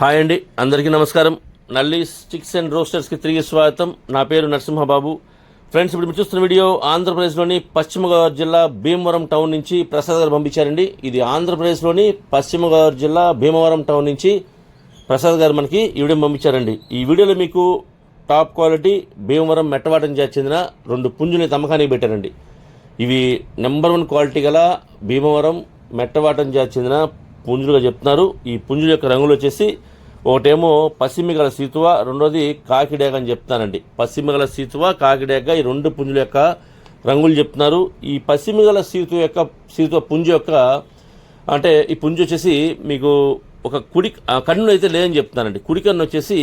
Hi అండి అందరికీ నమస్కారం. నల్లి స్టిక్స్ అండ్ రోస్టర్స్కి తిరిగి స్వాగతం. నా పేరు నరసింహబాబు. ఫ్రెండ్స్ ఇప్పుడు మీరు చూస్తున్న వీడియో ఆంధ్రప్రదేశ్లోని పశ్చిమ గోదావరి జిల్లా భీమవరం టౌన్ నుంచి ప్రసాద్ గారు పంపించారండి. ఇది ఆంధ్రప్రదేశ్లోని పశ్చిమ గోదావరి జిల్లా భీమవరం టౌన్ నుంచి ప్రసాద్ గారు మనకి ఈ వీడియో పంపించారండి. ఈ వీడియోలో మీకు టాప్ క్వాలిటీ భీమవరం మెట్టవాటం చెందిన రెండు పుంజుని తమ్మకానికి పెట్టారండి. ఇవి నెంబర్ వన్ క్వాలిటీ గల భీమవరం మెట్టవాటం జాతి చెందిన పుంజులుగా చెప్తున్నారు. ఈ పుంజుల యొక్క రంగులు వచ్చేసి ఒకటేమో పశ్చిమిగల సీతువ రెండోది కాకిడేగ అని చెప్తానండి పశ్చిమిగల సీతువ కాకిడేగ ఈ రెండు పుంజుల యొక్క రంగులు చెప్తున్నారు. ఈ పశ్చిమిగల సీతు యొక్క సీతువ పుంజు యొక్క అంటే ఈ పుంజు వచ్చేసి మీకు ఒక కుడి ఆ కన్ను అయితే లేదని చెప్తున్నారండి. కుడి కన్ను వచ్చేసి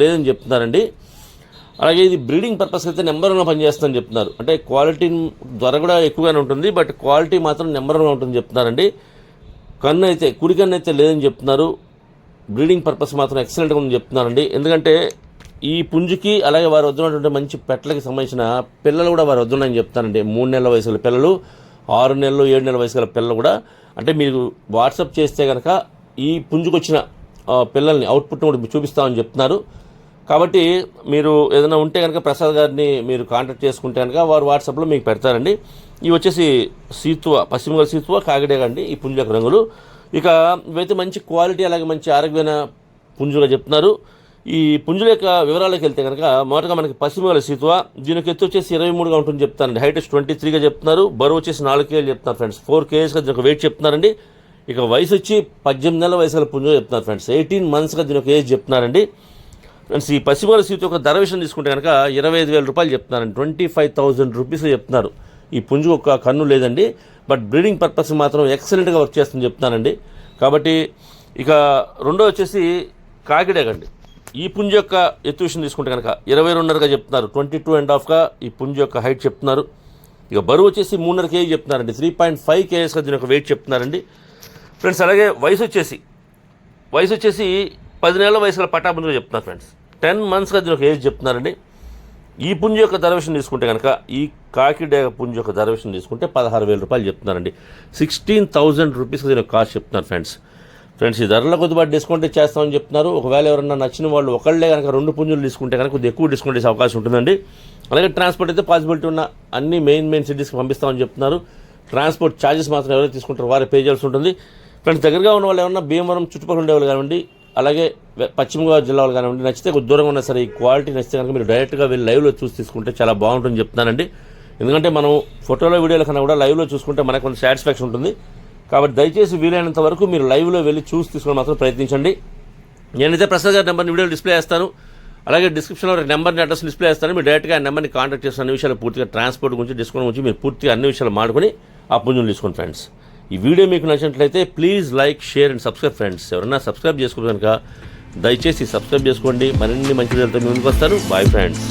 లేదని చెప్తున్నారండి. అలాగే ఇది బ్రీడింగ్ పర్పస్ అయితే నెంబర్ వన్ పనిచేస్తుందని చెప్తున్నారు. అంటే క్వాలిటీ ధర కూడా ఎక్కువగానే ఉంటుంది బట్ క్వాలిటీ మాత్రం నెంబర్ వన్ ఉంటుంది చెప్తున్నారండి. కన్ను అయితే కుడి కన్ను అయితే లేదని చెప్తున్నారు. బ్రీడింగ్ పర్పస్ మాత్రం ఎక్సలెంట్గా ఉందని చెప్తున్నారండి. ఎందుకంటే ఈ పుంజుకి అలాగే వారి వద్ద ఉన్నటువంటి మంచి పెట్టలకి సంబంధించిన పిల్లలు కూడా వారి వద్ద ఉన్నాయని చెప్తానండి మూడు నెలల వయసు గల పిల్లలు ఆరు నెలలు ఏడు నెలల వయసు గల పిల్లలు కూడా. అంటే మీరు వాట్సాప్ చేస్తే కనుక ఈ పుంజుకొచ్చిన పిల్లల్ని అవుట్పుట్ కూడా చూపిస్తామని చెప్తున్నారు. కాబట్టి మీరు ఏదైనా ఉంటే కనుక ప్రసాద్ గారిని మీరు కాంటాక్ట్ చేసుకుంటే కనుక వారు వాట్సాప్లో మీకు పెడతారండి. ఇవి వచ్చేసి సీతువ పశ్చిమ గోదావరి సీతువ కాకిడే అండి ఈ పుంజక యొక్క రంగులు. ఇక ఇవైతే మంచి క్వాలిటీ అలాగే మంచి ఆరోగ్యమైన పుంజుగా చెప్తున్నారు. ఈ పుంజుల యొక్క వివరాలకు వెళ్తే కనుక మొదటగా మనకి పశ్చిమ గోదావరి సీతువ దీనికి ఎత్తు వచ్చేసి ఇరవై మూడుగా ఉంటుంది చెప్తారండి హైట్ ట్వంటీ త్రీగా చెప్తున్నారు. బరువు వచ్చేసి నాలుగు కేజీలు చెప్తున్నారు ఫ్రెండ్స్ ఫోర్ కేజీస్గా దీనికి వెయిట్ చెప్తున్నారండి. ఇక వయసు వచ్చి పద్దెనిమిది నెలల వయసు గల పుంజుగా చెప్తున్నారు ఫ్రెండ్స్ ఎయిటీన్ మంత్స్గా దీని ఒక ఏజ్ చెప్తున్నారండి. ఫ్రెండ్స్ ఈ పశ్చిమ సీట్ యొక్క ధర విషయం తీసుకుంటే కనుక ఇరవై ఐదు వేల రూపాయలు చెప్తున్నారండి ట్వంటీ ఫైవ్ థౌజండ్ రూపీస్ చెప్తున్నారు. ఈ పుంజు ఒక కన్ను లేదండి. బట్ బ్రీడింగ్ పర్పస్ మాత్రం ఎక్సలెంట్గా వర్క్ చేస్తుంది చెప్తున్నానండి. కాబట్టి ఇక రెండో వచ్చేసి కాకిడేగండి. ఈ పుంజు యొక్క ఎత్తు విషయం తీసుకుంటే కనుక ఇరవై రెండున్నరగా చెప్తున్నారు. ట్వంటీ టూ అండ్ హాఫ్గా ఈ పుంజు యొక్క హైట్ చెప్తున్నారు. ఇక బరువు వచ్చేసి మూడున్నర కేజీ చెప్తున్నారండి. త్రీ పాయింట్ ఫైవ్ కేజీస్గా దీని యొక్క వెయిట్ చెప్తున్నారండి. ఫ్రెండ్స్ అలాగే వయసు వచ్చేసి వయసు వచ్చేసి పది నెలల వయసు చెప్తున్నారు ఫ్రెండ్స్ టెన్ మంత్స్గా దీని ఒక ఏజ్ చెప్తున్నారండి. ఈ పుంజు యొక్క ధర తీసుకుంటే కనుక ఈ కాకిడేగ పుంజు యొక్క ధర విషయం తీసుకుంటే పదహారు వేల రూపాయలు చెప్తున్నారండి. సిక్స్టీన్ థౌజండ్ రూపీస్కి దీని కాస్ట్ చెప్తున్నారు ఫ్రెండ్స్. ఫ్రెండ్స్ ఈ ధరలో కొద్దిపాటు డిస్కౌంట్ ఇచ్చేస్తామని చెప్తున్నారు. ఒకవేళ ఎవరన్నా నచ్చిన వాళ్ళు ఒకళ్ళే కనుక రెండు పుంజులు తీసుకుంటే కనుక కొద్దిగా ఎక్కువ డిస్కౌంట్ ఇచ్చే అవకాశం ఉంటుందండి. అలాగే ట్రాన్స్పోర్ట్ అయితే పాసిబిలిటీ ఉన్న అన్ని మెయిన్ మెయిన్ సిటీస్కి పంపిస్తామని చెప్తున్నారు. ట్రాన్స్పోర్ట్ ఛార్జెస్ మాత్రం ఎవరైతే తీసుకుంటారో వారే పే చేయాల్సి ఉంటుంది. ఫ్రెండ్స్ దగ్గరగా ఉన్న వాళ్ళు ఏమన్నా భీమవరం చుట్టుపక్కల ఉండేవాళ్ళు కానివ్వండి అలాగే పశ్చిమ గోదావరి జిల్లాలో కానివ్వండి నచ్చితే కొద్ది దూరంగా ఉన్నా సరే ఈ క్వాలిటీ నచ్చితే కనుక మీరు డైరెక్ట్గా వెళ్ళి లైవ్లో చూసి తీసుకుంటే చాలా బాగుంటుందని చెప్తున్నానండి. ఎందుకంటే మనం ఫోటోలో వీడియోల కన్నా కూడా లైవ్లో చూసుకుంటే మనకు కొంచెం సాటిస్ఫాక్షన్ ఉంటుంది. కాబట్టి దయచేసి వీలైనంత వరకు మీరు లైవ్లో వెళ్ళి చూసి తీసుకుని మాత్రం ప్రయత్నించండి. నేనైతే ప్రసాద్ గారి నెంబర్ని వీడియో డిస్ప్లే చేస్తాను. అలాగే డిస్క్రిప్షన్లో నెంబర్ని అడ్రస్ డిస్ప్లే చేస్తాను. మీరు డైరెక్ట్గా ఆ నెంబర్ని కాంటాక్ట్ చేసిన అన్ని విషయాలు పూర్తిగా ట్రాన్స్పోర్ట్ గురించి డిస్కౌంట్ గురించి మీరు పూర్తిగా అన్ని విషయాలు మాడుకొని ఆ పుంజులు తీసుకోండి ఫ్రెండ్స్ ఈ వీడియో మీకు నచ్చినట్లయితే please like share and subscribe friends. ఎవరైనా సబ్స్క్రైబ్ చేసుకోవడం కనుక దయచేసి సబ్స్క్రైబ్ చేసుకోండి. మరిన్ని మంచి వీడియోలతో ముందుకు వస్తారు బాయ్ ఫ్రెండ్స్